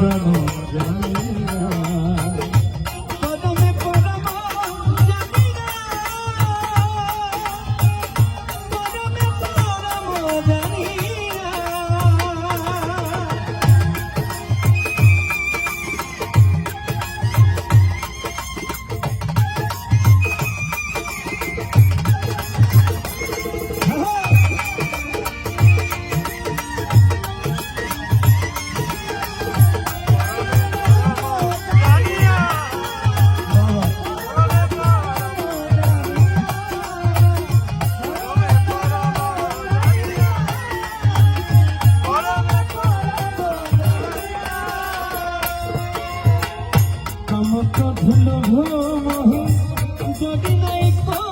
প্রাণ ভুল ভ্রম যদি নাই পা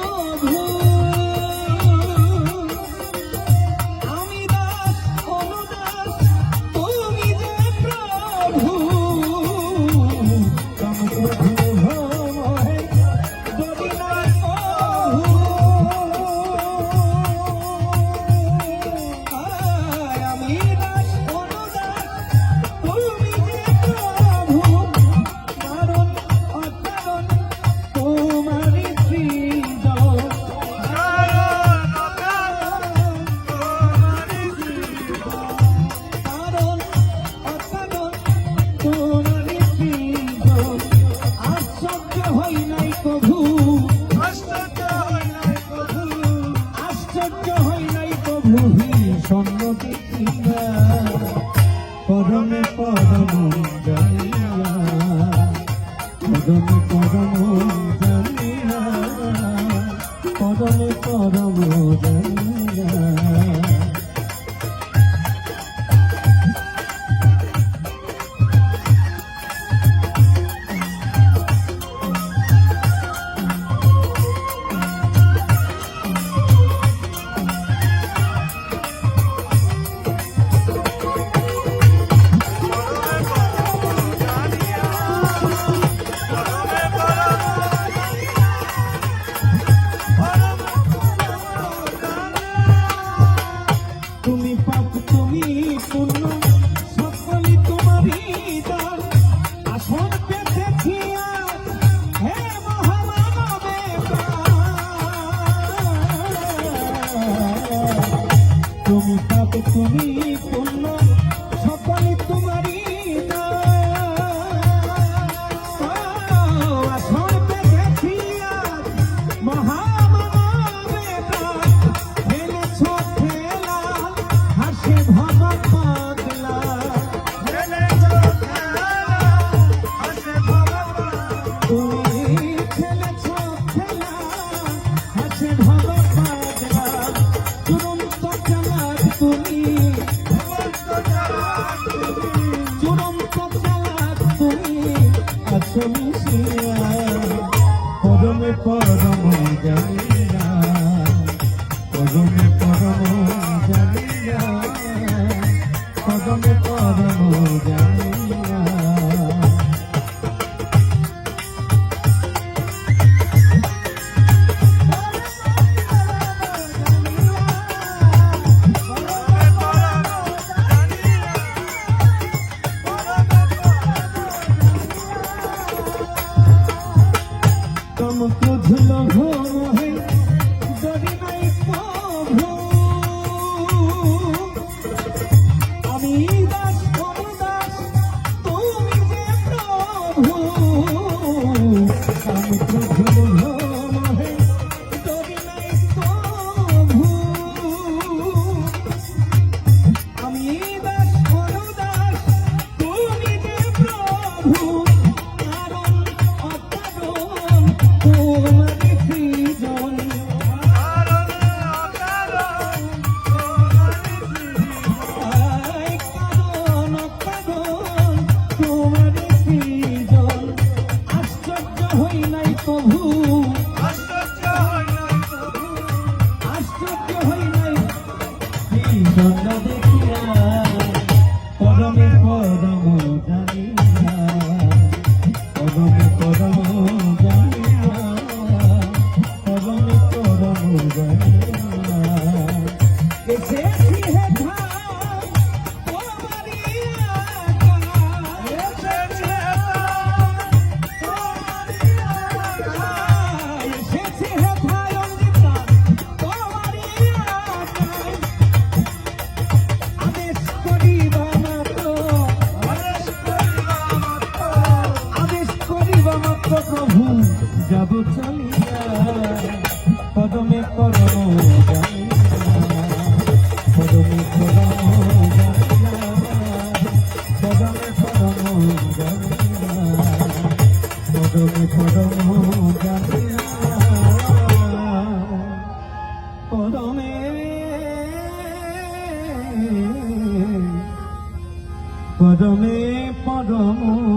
আশ্চর্য হই নাই প্রভু সঙ্গতি পরমে পরম জানিয়া পরম জানিয়া। পরমে পরম জানিয়া। তুমি পুণ্য পরম জানি। ঘুম তো ঝুলো ঘুম হে Oh. পদমে পদম জানিয়া